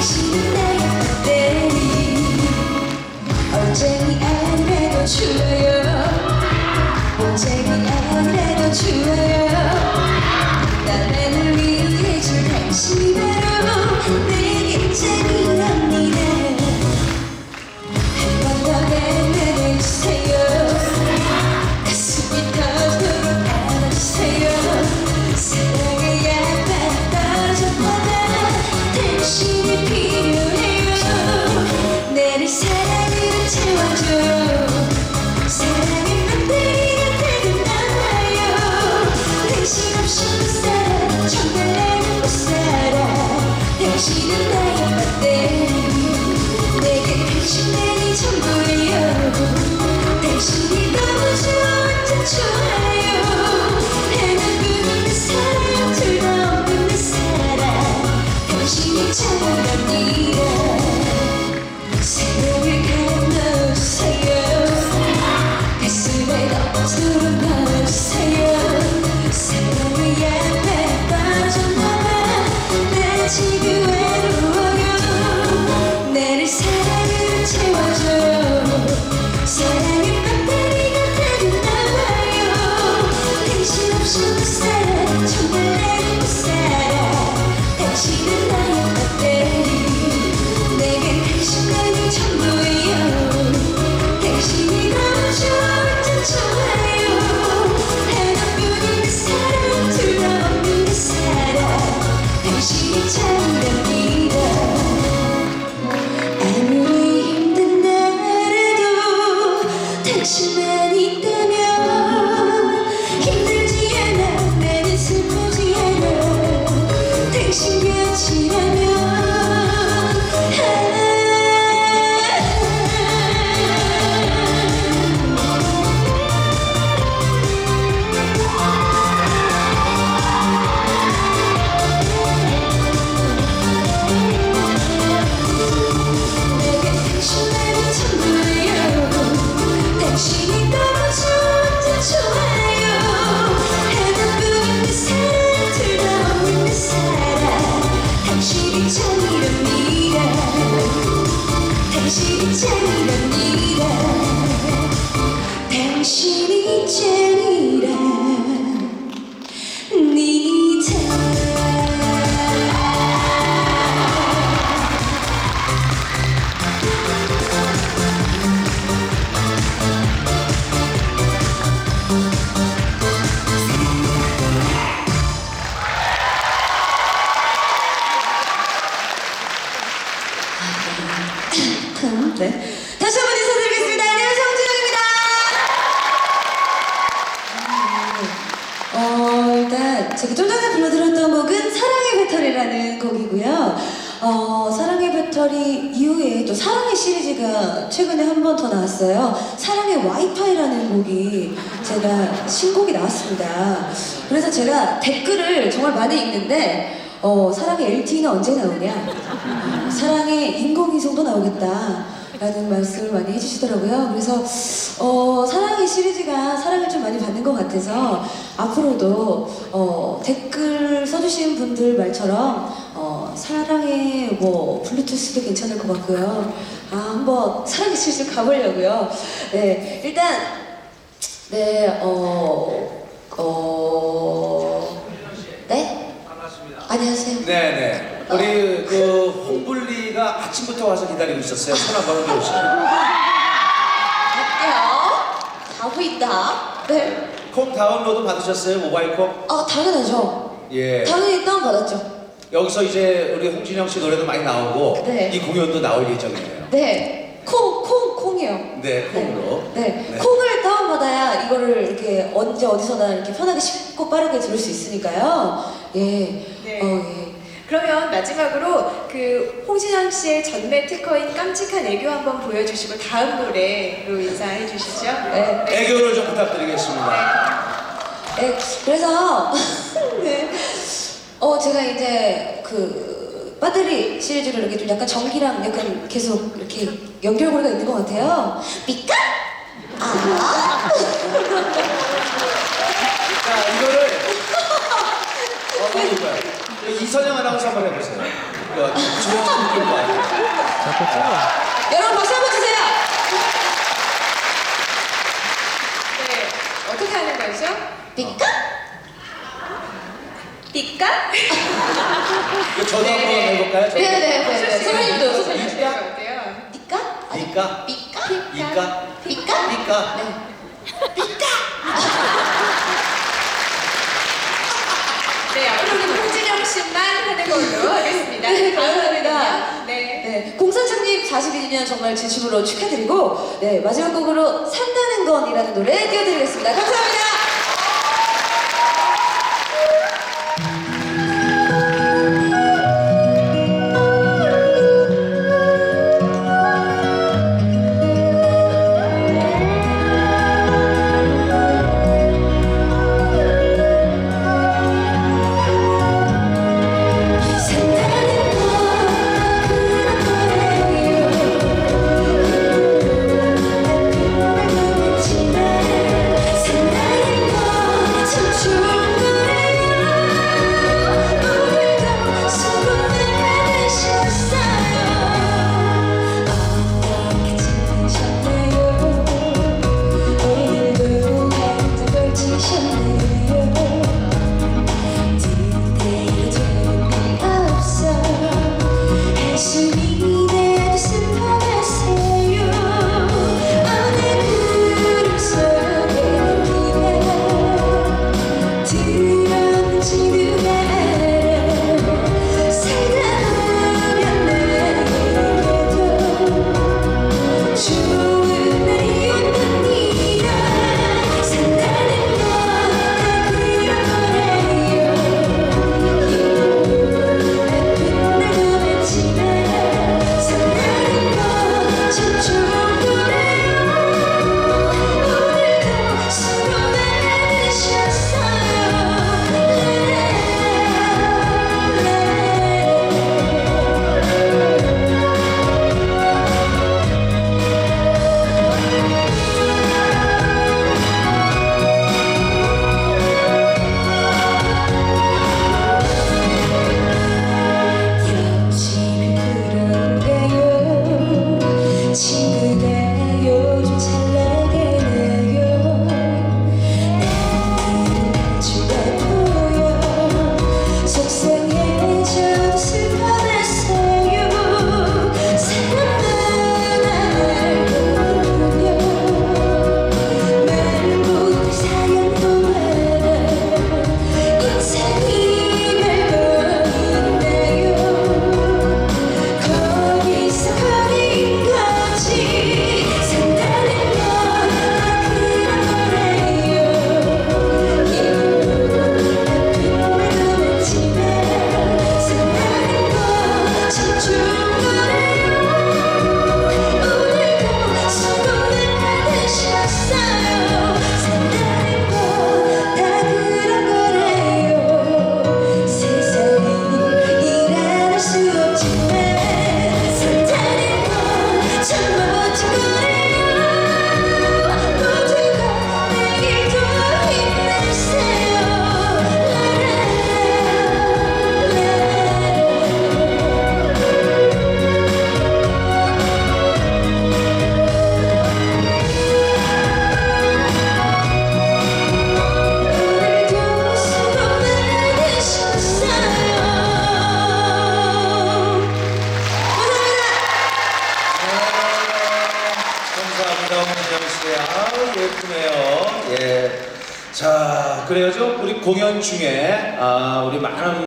계시나요 때리 언제니 안 해도 좋아요. 언제니 안 해도 좋아요. 나만을 위해 줄 당신 바로 내 인생이 나 지금 당신만 배터리라는 곡이고요. 어, 사랑의 배터리 이후에 또 사랑의 시리즈가 최근에 한 번 더 나왔어요. 사랑의 와이파이라는 곡이 제가 신곡이 나왔습니다. 그래서 제가 댓글을 정말 많이 읽는데 어, 사랑의 LTE는 언제 나오냐? 사랑의 인공위성도 나오겠다. 라는 말씀을 많이 해주시더라고요. 그래서 어, 사랑의 시리즈가 사랑을 좀 많이 받는 것 같아서 앞으로도 어, 댓글 써주신 분들 말처럼 어, 사랑의 뭐 블루투스도 괜찮을 것 같고요. 아 한번 사랑의 시리즈 가보려고요. 네 일단 네 어, 어, 네. 안녕하세요. 네네. 우리 그 홍블리가 아침부터 와서 기다리고 있었어요. 손 한번 흔들어주세요. 갈게요. 가고 있다. 네. 콩 다운로드 받으셨어요? 모바일 콩? 아 당연하죠. 예. 당연히 다운 받았죠. 여기서 이제 우리 홍진영 씨 노래도 많이 나오고 네. 이 공연도 나올 예정이에요. 네. 콩, 콩, 콩이요. 네, 콩으로. 네. 네. 콩을 다운받아야 이거를 이렇게 언제 어디서나 이렇게 편하게 쉽고 빠르게 들을 수 있으니까요. 예. 네. 어, 예. 그러면 마지막으로 그 홍진영 씨의 전매 특허인 깜찍한 애교 한번 보여주시고 다음 노래로 인사해 주시죠. 네. 애교를 좀 부탁드리겠습니다. 네. 그래서 네. 어 제가 이제 그 배터리 시리즈를 이렇게 좀 약간 전기랑 약간 계속 이렇게 연결고리가 있는 것 같아요. 삐까? 아. 자, 이거를? 이선영 아나운서 한번 해보세요. 이거 주영 씨 느낌 와요. 여러분 박수 한번 주세요. 네. 어떻게 하는 거죠? 삐까? 삐까? 이거 저도 네, 한번 네. 해볼까요? 저도? 네네네. 씨가 선생님도, 해주시면 선생님도. 어때요? 삐까? 삐까? 삐까? 이까? 네, 앞으로는 씨만 하는 걸로 하겠습니다. 네, 감사합니다. 네. 네, 공사장님 42주년 정말 진심으로 축하드리고 네, 마지막 곡으로 산다는 건이라는 노래 띄워드리겠습니다. 감사합니다. 공연 중에, 아, 우리 많은